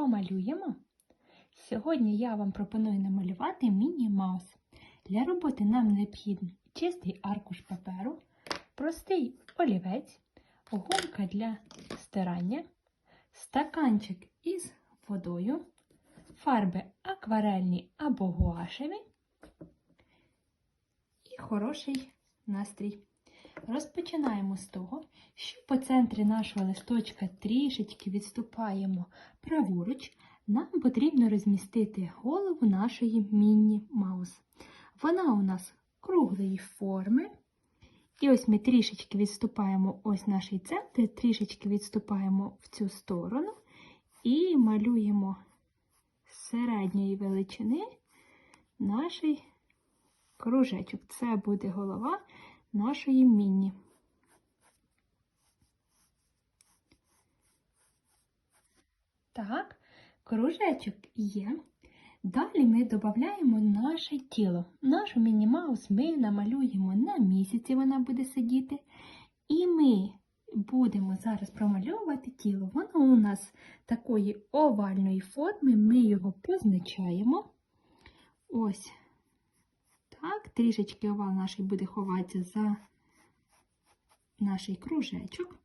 помалюємо. Сьогодні я вам пропоную намалювати міні-маус. Для роботи нам необхідний чистий аркуш паперу, простий олівець, гумка для стирання, стаканчик із водою, фарби акварельні або гуашеві і хороший настрій. Розпочинаємо з того, що по центрі нашого листочка трішечки відступаємо праворуч. Нам потрібно розмістити голову нашої міні-маус. Вона у нас круглої форми. І ось ми трішечки відступаємо ось наш центр, трішечки відступаємо в цю сторону і малюємо середньої величини наш кружечок. Це буде голова нашої міні. Так, кружечок є. Далі ми додаємо наше тіло. Нашу міні-маус ми намалюємо на місяці, вона буде сидіти. І ми будемо зараз промальовувати тіло. Воно у нас такої овальної форми, ми його позначаємо. Ось так, трішечки овал наш буде ховатися за наш кружечок.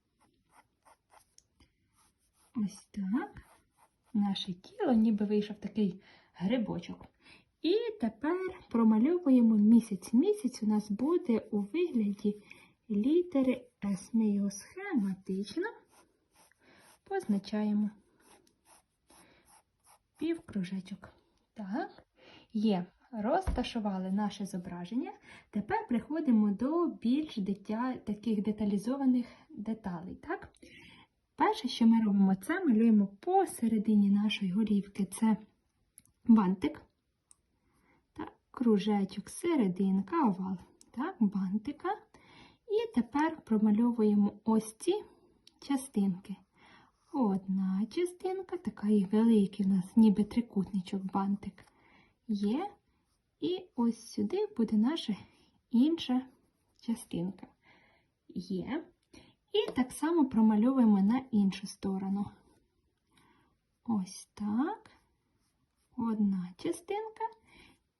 Ось так. Наше тіло, ніби вийшов такий грибочок. І тепер промальовуємо місяць. Місяць у нас буде у вигляді літери С. Ми його схематично позначаємо півкружечок. Так, є. Розташували наше зображення. Тепер приходимо до більш дитя... таких деталізованих деталей. Так? Перше, що ми робимо, це малюємо посередині нашої голівки. Це бантик, так, кружечок, серединка, овал, так, бантика. І тепер промальовуємо ось ці частинки. Одна частинка, такий великий у нас, ніби трикутничок бантик є. І ось сюди буде наша інша частинка. Є. І так само промальовуємо на іншу сторону. Ось так. Одна частинка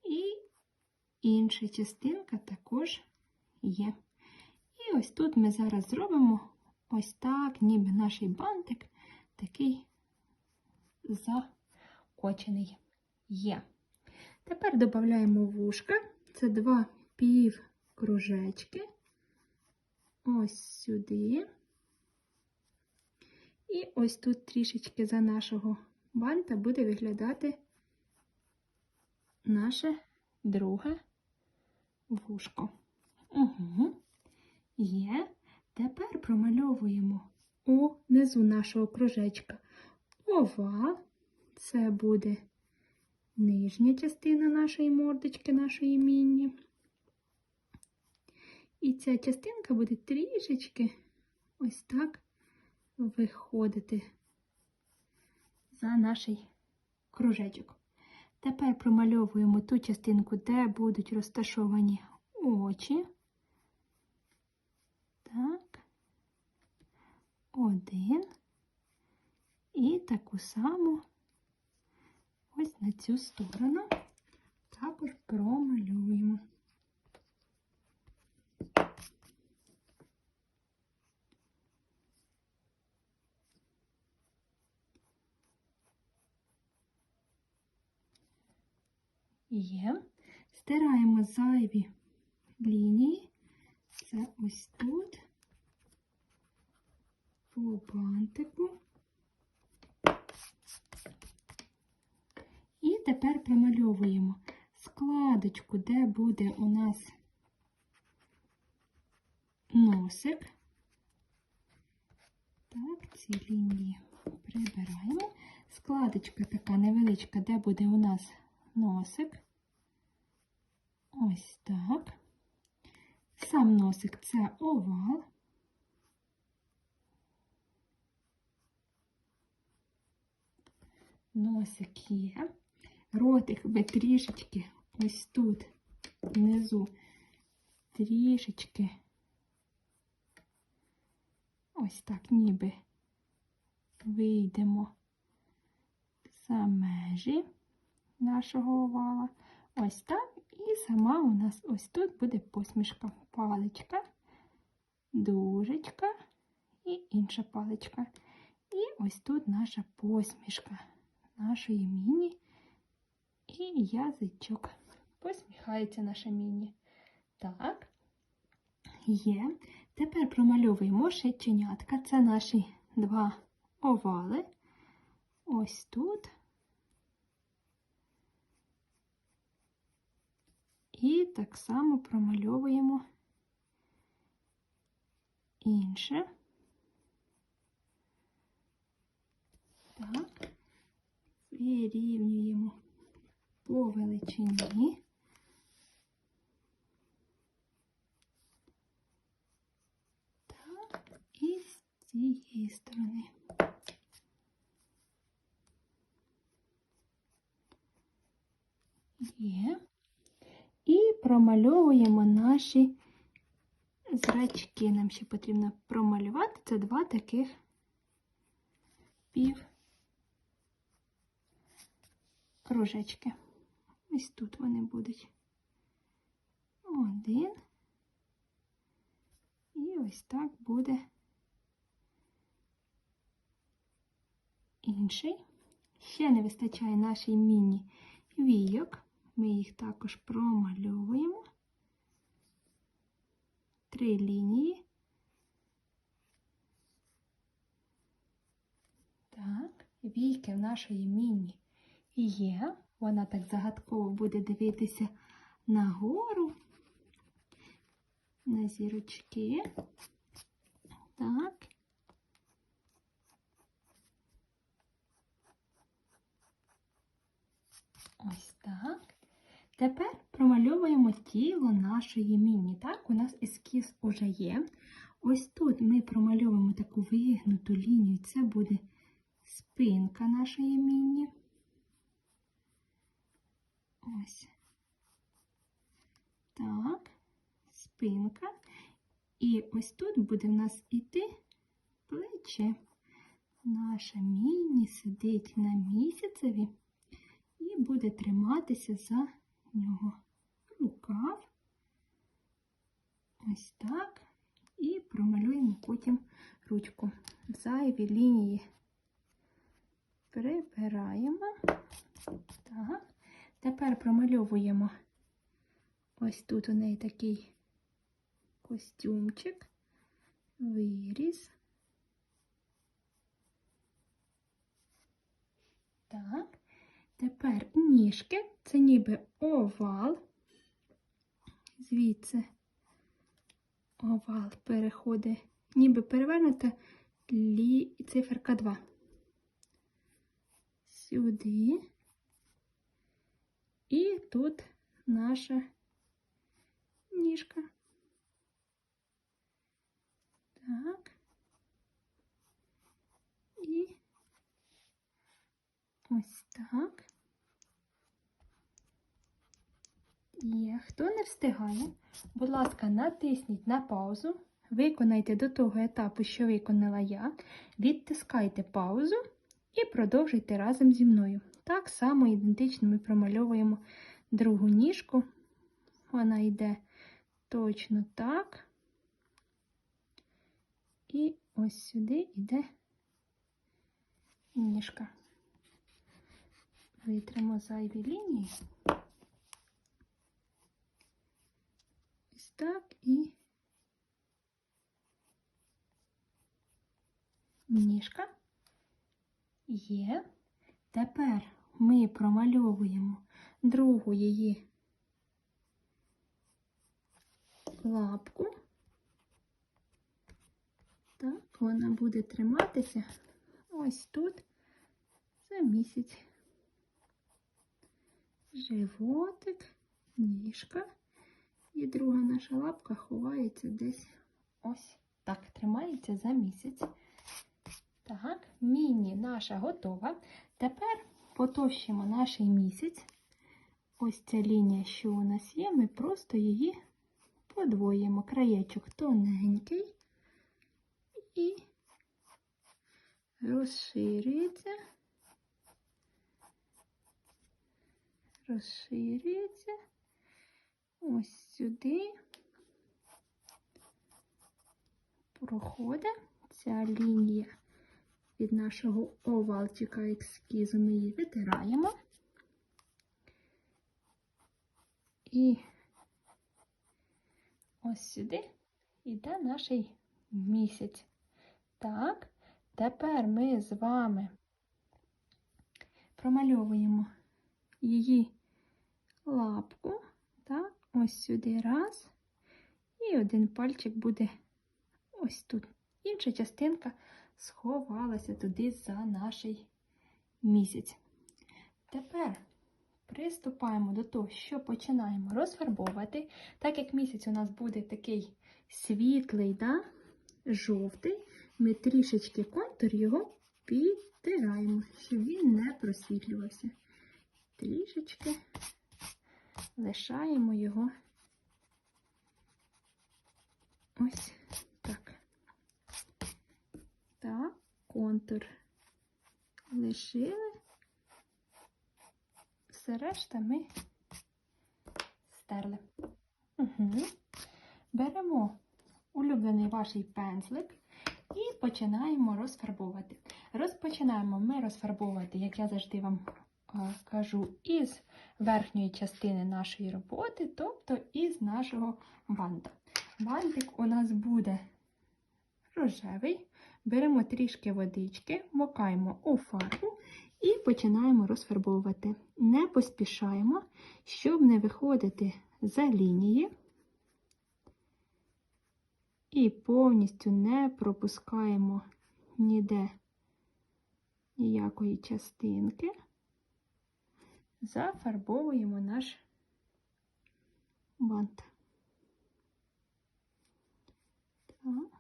і інша частинка також є. І ось тут ми зараз зробимо ось так, ніби наш бантик такий закочений є. Тепер додаємо вушка. Це два пів кружечки. Ось сюди. І ось тут трішечки за нашого банта буде виглядати наше друге вушко. Угу. Є. Тепер промальовуємо унизу нашого кружечка овал. Це буде нижня частина нашої мордочки, нашої міні. І ця частинка буде трішечки ось так виходити за наш кружечок. Тепер промальовуємо ту частинку, де будуть розташовані очі. Так, один. І таку саму ось на цю сторону також промалюємо. Є. Стираємо зайві лінії. Це ось тут, по бантику. І тепер промальовуємо складочку, де буде у нас носик. Так, ці лінії прибираємо. Складочка така невеличка, де буде у нас носик. Ось так. Сам носик це овал. Носик є. Ротик ви трішечки ось тут, внизу, трішечки ось так ніби вийдемо за межі нашого овала. Ось так. І сама у нас ось тут буде посмішка. Паличка, дужечка і інша паличка. І ось тут наша посмішка нашої міні і язичок. Посміхається наша міні. Так, є. Тепер промальовуємо шиченятка. Це наші два овали. Ось тут. І так само промальовуємо інше. Так, вирівнюємо по величині. І з цієї сторони. Є. І промальовуємо наші зрачки. Нам ще потрібно промалювати. Це два таких пів кружечки. Ось тут вони будуть. Один. І ось так буде інший. Ще не вистачає нашій міні війок. Ми їх також промальовуємо. Три лінії. Так, війки в нашої міні є. Вона так загадково буде дивитися нагору, на зірочки. Так. Ось так. Тепер промальовуємо тіло нашої міні. Так, у нас ескіз уже є. Ось тут ми промальовуємо таку вигнуту лінію. Це буде спинка нашої міні. Ось. Так, спинка. І ось тут буде в нас іти плече. Наша міні сидить на місяцеві і буде триматися за нього рукав. Ось так. І промалюємо потім ручку. Зайві лінії прибираємо. Так. Тепер промальовуємо ось тут у неї такий костюмчик, виріз. Так. Тепер ніжки, це ніби овал, звідси овал переходить, ніби перевернута лі... циферка 2. Сюди. І тут наша ніжка. Так. І ось так. Є. Хто не встигає, будь ласка, натисніть на паузу, виконайте до того етапу, що виконала я, відтискайте паузу і продовжуйте разом зі мною. Так само ідентично ми промальовуємо другу ніжку. Вона йде точно так. І ось сюди йде ніжка. Витримо зайві лінії. Ось так і ніжка є. Тепер ми промальовуємо другу її лапку. Так, вона буде триматися ось тут за місяць. Животик, ніжка. І друга наша лапка ховається десь ось так, тримається за місяць. Так, міні наша готова. Тепер потовщимо наш місяць. Ось ця лінія, що у нас є, ми просто її подвоїмо. Краєчок тоненький і розширюється розширюється ось сюди. Проходить ця лінія від нашого овалчика ескізу. Ми її витираємо. І ось сюди йде наш місяць. Так, тепер ми з вами промальовуємо її лапку. Так, ось сюди раз. І один пальчик буде ось тут. Інша частинка сховалася туди за наш місяць. Тепер приступаємо до того, що починаємо розфарбовувати. Так як місяць у нас буде такий світлий, да, жовтий, ми трішечки контур його підтираємо, щоб він не просвітлювався. Трішечки лишаємо його ось так. Так, контур лишили. Все решта ми стерли. Угу. Беремо улюблений ваш пензлик і починаємо розфарбовувати. Розпочинаємо ми розфарбовувати, як я завжди вам кажу, із верхньої частини нашої роботи, тобто із нашого банта. Бантик у нас буде рожевий. Беремо трішки водички, мокаємо у фарбу і починаємо розфарбовувати. Не поспішаємо, щоб не виходити за лінії. І повністю не пропускаємо ніде ніякої частинки. Зафарбовуємо наш бант. Так.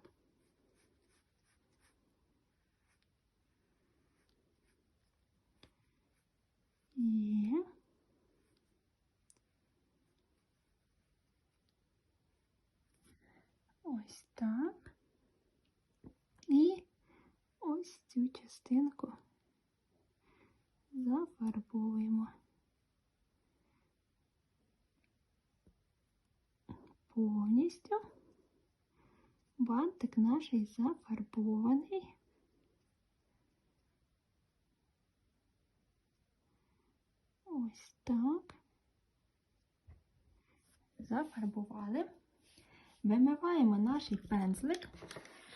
Ось так. І ось цю частинку зафарбовуємо. Повністю бантик наш зафарбований. Ось так. Зафарбували. Вимиваємо наш пензлик,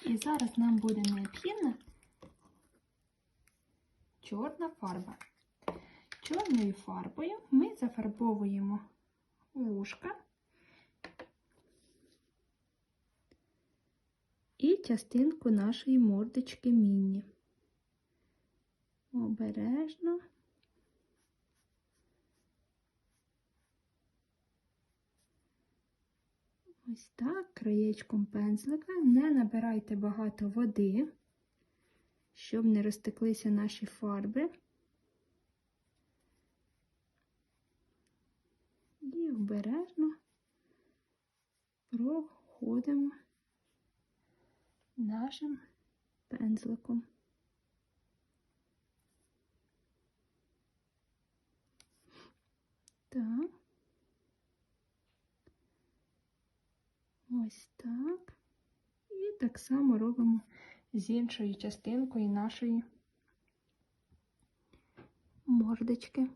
і зараз нам буде необхідна чорна фарба. Чорною фарбою ми зафарбовуємо вушка і частинку нашої мордочки міні. Обережно. Ось так, краєчком пензлика. Не набирайте багато води, щоб не розтеклися наші фарби. І обережно проходимо нашим пензликом. Так. Ось так. І так само робимо з іншою частинкою нашої мордочки.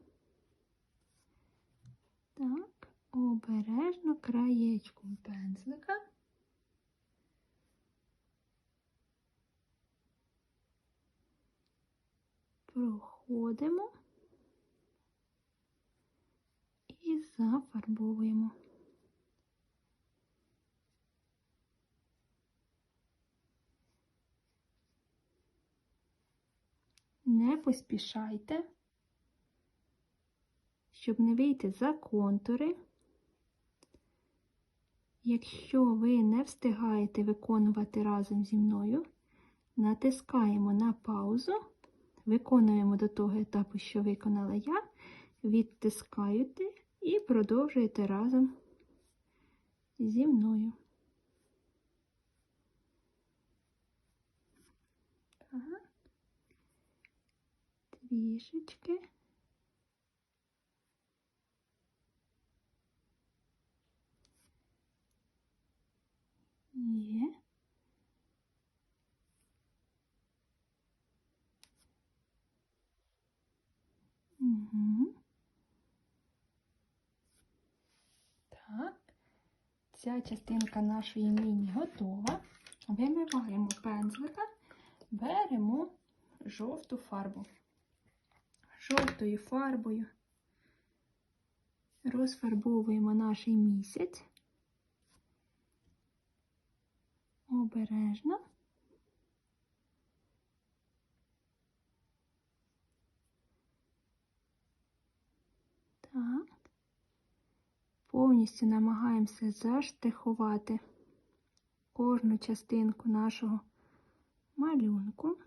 Так, обережно краєчком пензлика. Проходимо і зафарбовуємо. Не поспішайте, щоб не вийти за контури. Якщо ви не встигаєте виконувати разом зі мною, натискаємо на паузу, виконуємо до того етапу, що виконала я, відтискаєте і продовжуєте разом зі мною. трішечки. Є. Угу. Так, ця частинка нашої міні готова. Вимиваємо пензлика, беремо жовту фарбу. Жовтою фарбою розфарбовуємо наш місяць. Обережно. Так. Повністю намагаємося заштрихувати кожну частинку нашого малюнку.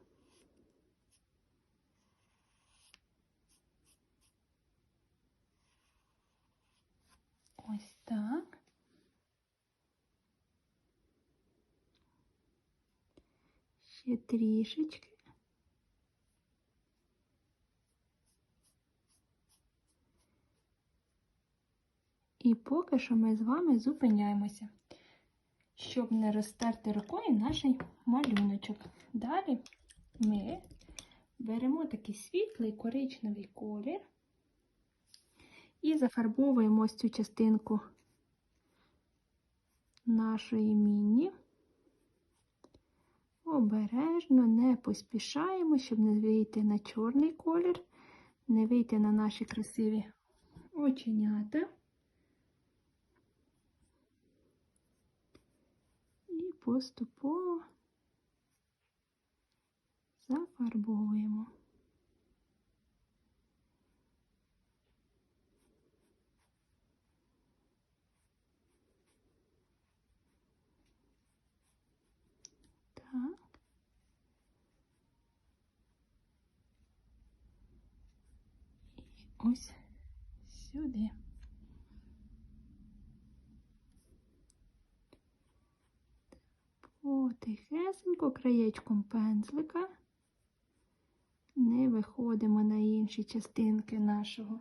Ось так. Ще трішечки. І поки що ми з вами зупиняємося, щоб не розтерти рукою наш малюночок. Далі ми беремо такий світлий коричневий колір і зафарбовуємо ось цю частинку нашої міні. Обережно не поспішаємо, щоб не вийти на чорний колір, не вийти на наші красиві оченята. І поступово зафарбовуємо. Так. І ось сюди. Потихесенько краєчком пензлика не виходимо на інші частинки нашого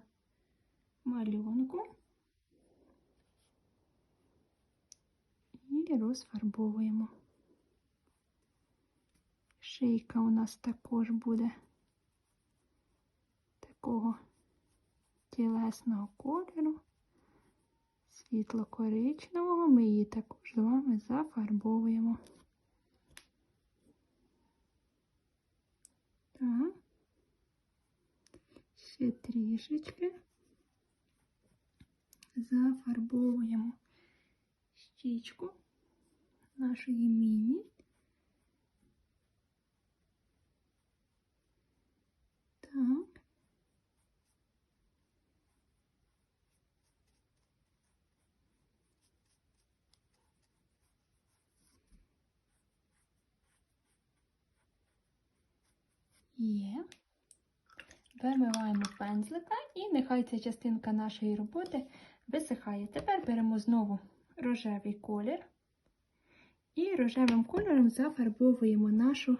малюнку і розфарбовуємо. Шийка у нас також буде такого тілесного кольору, світло-коричневого. Ми її також з вами зафарбовуємо. Так, ще трішечки зафарбовуємо щічку нашої міні. Так. Є. Вимиваємо пензлика і нехай ця частинка нашої роботи висихає. Тепер беремо знову рожевий колір і рожевим кольором зафарбовуємо нашу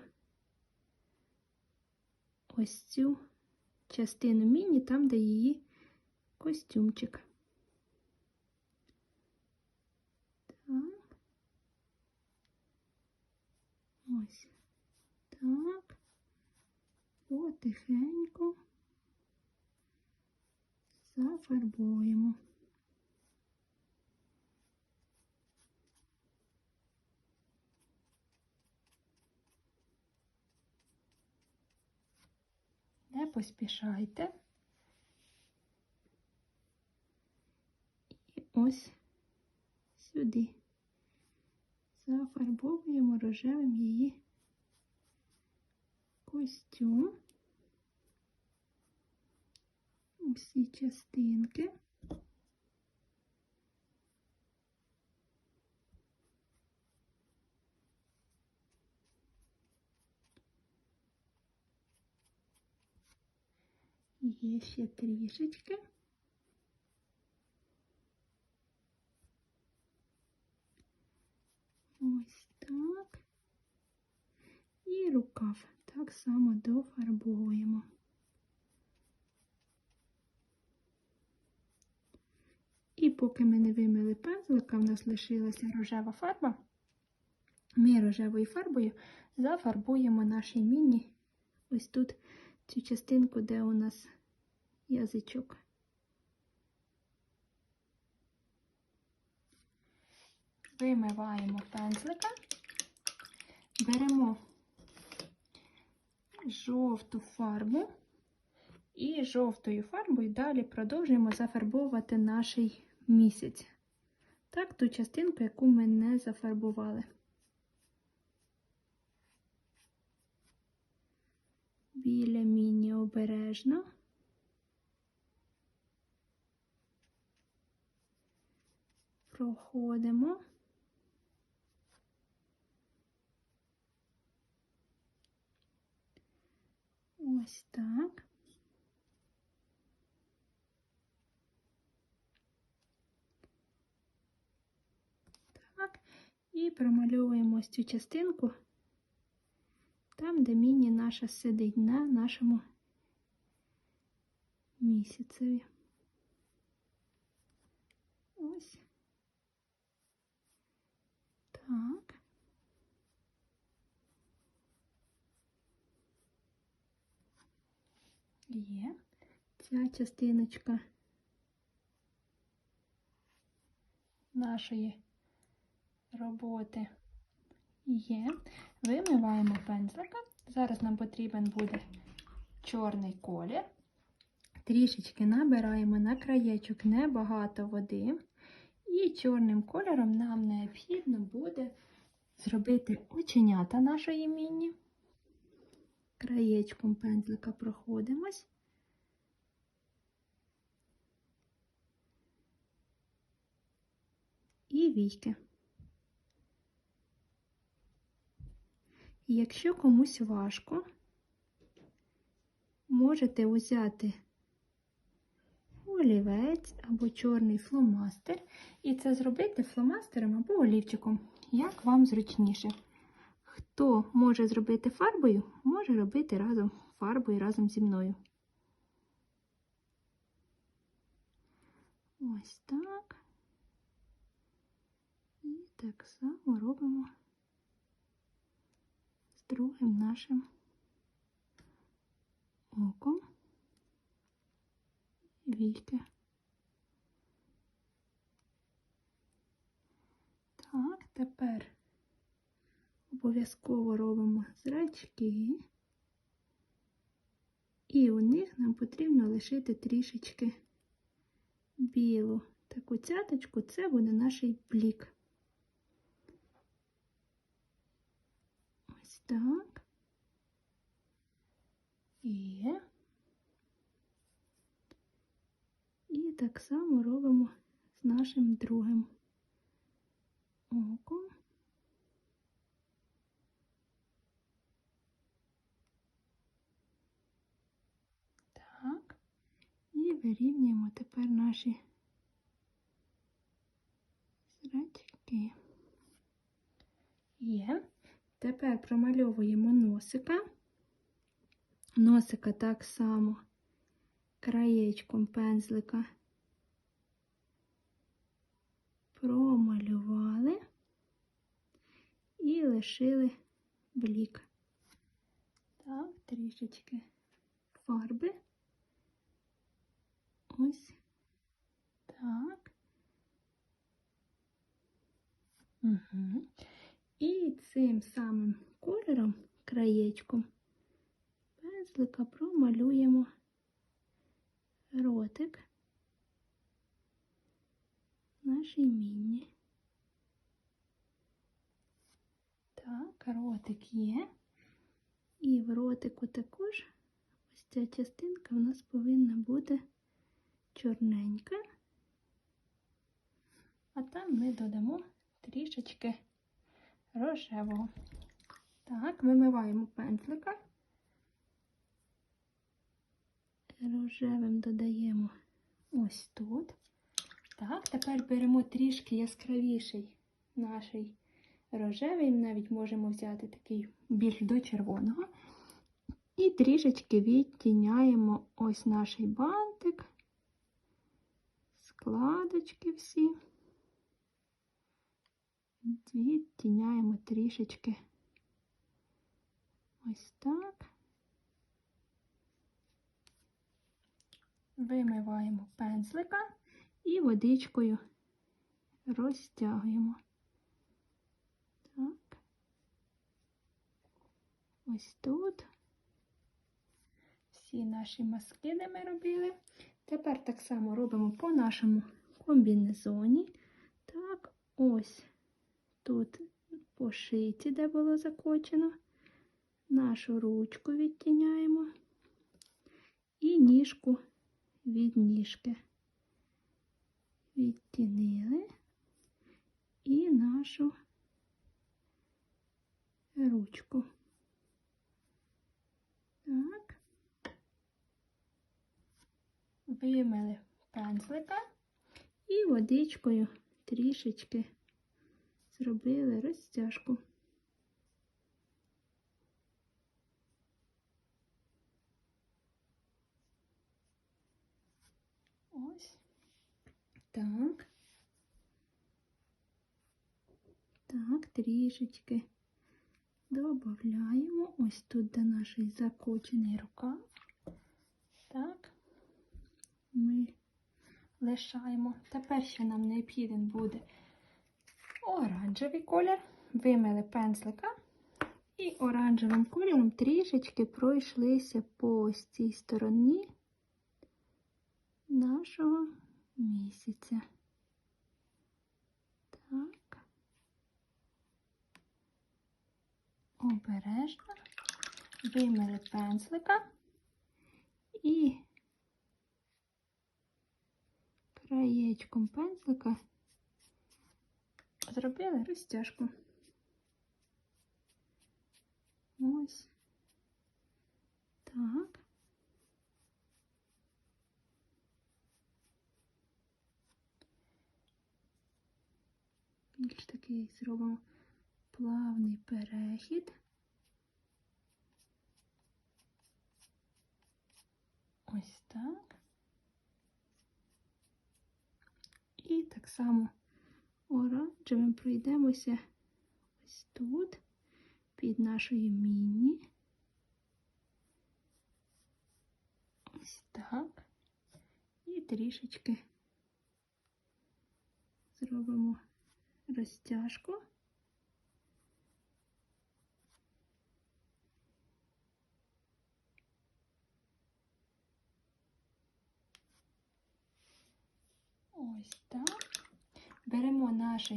ось цю частину міні, там, де її костюмчик. Так. Ось так. Потихеньку зафарбуємо. Не поспішайте. І ось сюди зафарбовуємо рожевим її костюм. Всі частинки. Є ще трішечки. Ось так. І рукав Так само дофарбовуємо. І поки ми не вимили пензлика, в нас лишилася рожева фарба. ми рожевою фарбою зафарбуємо нашій міні ось тут цю частинку, де у нас язичок. Вимиваємо пензлика, беремо жовту фарбу і жовтою фарбою далі продовжуємо зафарбовувати наш місяць. Так, ту частинку, яку ми не зафарбували. Біля міні обережно. Проходимо. Ось так. Так, і промальовуємо ось цю частинку там, де міні наша сидить на нашому місяцеві. Ось. Так. Є ця частиночка нашої роботи є. Вимиваємо пензлика. Зараз нам потрібен буде чорний колір. Трішечки набираємо на краєчок небагато води. І чорним кольором нам необхідно буде зробити оченята нашої міні. Краєчком пензлика проходимось. І війки. Якщо комусь важко, можете взяти олівець або чорний фломастер, і це зробити фломастером або олівчиком, як вам зручніше. Хто може зробити фарбою, може робити разом фарбою разом зі мною. Ось так. І так само робимо з другим нашим оком вільки. Так, тепер обов'язково робимо зрачки, і у них нам потрібно лишити трішечки білу таку цяточку, це буде наш блік. Ось так. І, і так само робимо з нашим другим оком. Так. І вирівнюємо тепер наші зрачки. Є. Тепер промальовуємо носика. Носика так само краєчком пензлика промалювали і лишили блік. Так, трішечки фарби. Ось так. Угу. І цим самим кольором, краєчком, пензлика промалюємо ротик нашій міні. Так, ротик є. І в ротику також ось ця частинка в нас повинна бути чорненька. А там ми додамо трішечки рожевого. Так, вимиваємо пензлика. Рожевим додаємо ось тут. Так, тепер беремо трішки яскравіший наш рожевий, навіть можемо взяти такий більш до червоного. І трішечки відтіняємо ось наш бантик, складочки всі. відтіняємо трішечки ось так. Вимиваємо пензлика і водичкою розтягуємо. Так. Ось тут. Всі наші мазки, де ми робили. Тепер так само робимо по нашому комбінезоні. Так, ось тут по шиті, де було закочено. Нашу ручку відтіняємо і ніжку від ніжки. Відтінили і нашу ручку. Так. Вимили пензлика і водичкою трішечки зробили розтяжку. Ось. Так. Так, трішечки додаємо ось тут де наш закочений рукав. Так, ми лишаємо. Тепер ще нам необхіден буде оранжевий колір. Вимили пензлика і оранжевим кольором трішечки пройшлися по ось цій стороні нашого місяця. Так. Обережно вимили пензлика і краєчком пензлика зробили розтяжку. Ось так. Більш такий зробимо плавний перехід. Ось так. І так само оранжевим пройдемося ось тут, під нашою міні. Ось так. І трішечки зробимо розтяжку. Ось так. Беремо наш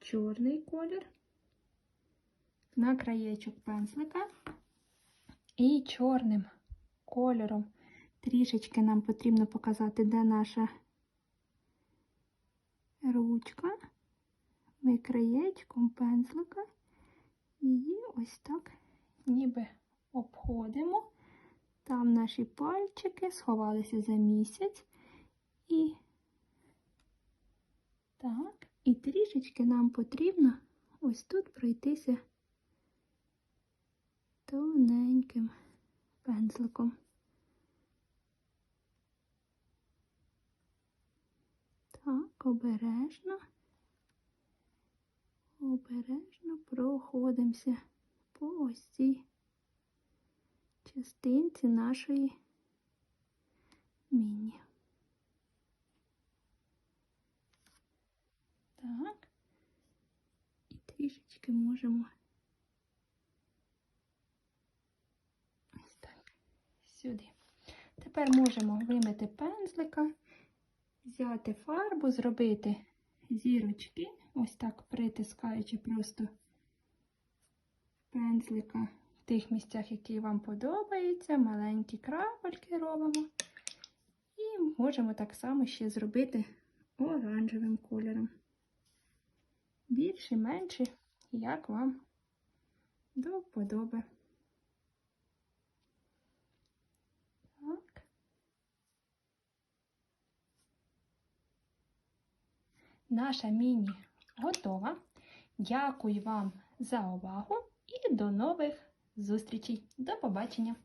чорний колір на краєчок пензлика і чорним кольором трішечки нам потрібно показати, де наша ручка. Ми краєчком пензлика її ось так ніби обходимо. Там наші пальчики сховалися за місяць. І так, і трішечки нам потрібно ось тут пройтися тоненьким пензликом. Так, обережно, обережно проходимося по ось цій частинці нашої міні. Так. І трішечки можемо. Так, сюди. Тепер можемо вимити пензлика, взяти фарбу, зробити зірочки, ось так притискаючи просто пензлика в тих місцях, які вам подобаються, маленькі крапельки робимо. І можемо так само ще зробити оранжевим кольором більше, менше, як вам до вподоби. Так. Наша міні готова. Дякую вам за увагу і до нових зустрічей. До побачення!